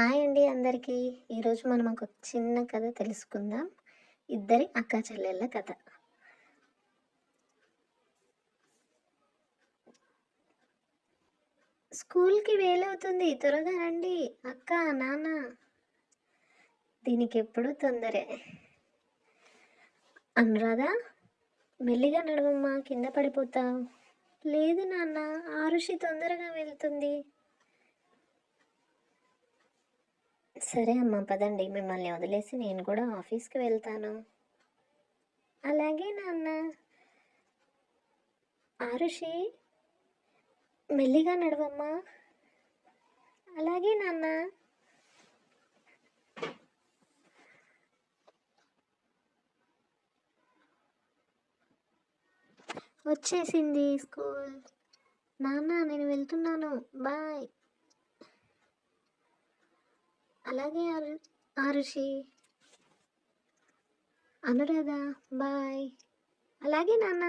Hi అండి అందరికీ. ఈరోజు మనం ఒక చిన్న కథ తెలుసుకుందాం. ఇద్దరి అక్క చెల్లెళ్ళ కథ. స్కూల్కి వేలవుతుంది. త్వరగా రండి. అక్క నాన్న. దీనికి ఎప్పుడు తొందరే. అనురాధ మెల్లిగా నడవమ్మా. కింద పడిపోతావు. లేదు నాన్న ఆరుషి తొందరగా వెళ్తుంది. సరే అమ్మా పదండి. మిమ్మల్ని వదిలేసి నేను కూడా ఆఫీస్కి వెళ్తాను. అలాగే నాన్న. ఆరుషి మెల్లిగా నడవమ్మా. అలాగే నాన్న. వచ్చేసింది స్కూల్. నాన్న నేను వెళ్తున్నాను. బాయ్. అలాగే ఆరు ఆరుషి అనురాధ బాయ్. అలాగే నాన్న.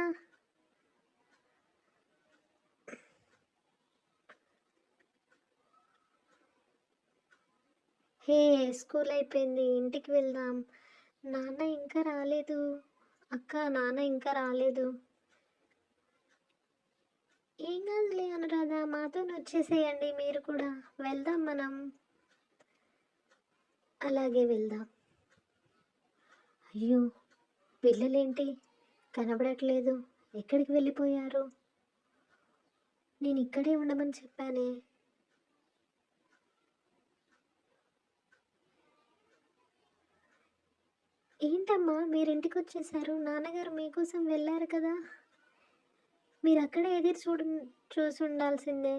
హే స్కూల్ అయిపోయింది ఇంటికి వెళ్దాం. నాన్న ఇంకా రాలేదు. అక్క నాన్న ఇంకా రాలేదు. ఏం కాదులే అనురాధ మాతో వచ్చేసేయండి మీరు కూడా. వెళ్దాం మనం. అలాగే వెళ్దాం. అయ్యో పిల్లలేంటి? కనబడట్లేదు. ఎక్కడికి వెళ్ళిపోయారు? నేను ఇక్కడే ఉండమని చెప్పానే. ఏంటమ్మా మీరు ఇంటికి వచ్చేసారు నాన్నగారు మీకోసం వెళ్ళారు కదా? మీరు అక్కడే ఎదురు చూడ చూసి ఉండాల్సిందే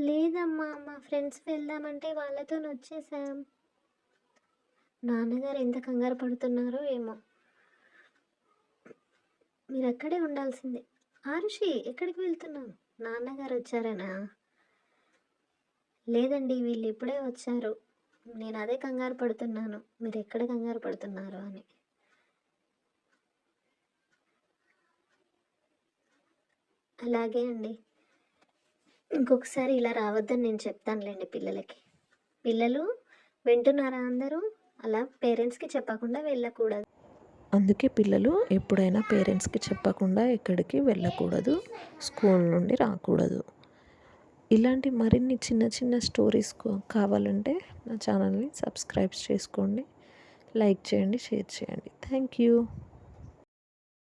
లేదమ్మా మా ఫ్రెండ్స్ వెళ్దామంటే వాళ్ళతో వచ్చేసాం. నాన్నగారు ఎంత కంగారు పడుతున్నారో ఏమో. మీరు అక్కడే ఉండాల్సిందే. ఆరుషి ఎక్కడికి వెళ్తున్నాం నాన్నగారు వచ్చారనా? లేదండి వీళ్ళు ఇప్పుడే వచ్చారు. నేను అదే కంగారు పడుతున్నాను. మీరు ఎక్కడ కంగారు పడుతున్నారు అని. అలాగే అండి. ఇంకొకసారి ఇలా రావద్దని నేను చెప్తానులేండి పిల్లలకి. పిల్లలు వింటున్నారా అందరూ? అలా పేరెంట్స్కి చెప్పకుండా వెళ్ళకూడదు. అందుకే పిల్లలు ఎప్పుడైనా పేరెంట్స్కి చెప్పకుండా ఎక్కడికి వెళ్ళకూడదు స్కూల్ నుండి రాకూడదు. ఇలాంటి మరిన్ని చిన్న చిన్న స్టోరీస్ కావాలంటే నా ఛానల్ని సబ్స్క్రైబ్ చేసుకోండి లైక్ చేయండి షేర్ చేయండి. Thank you.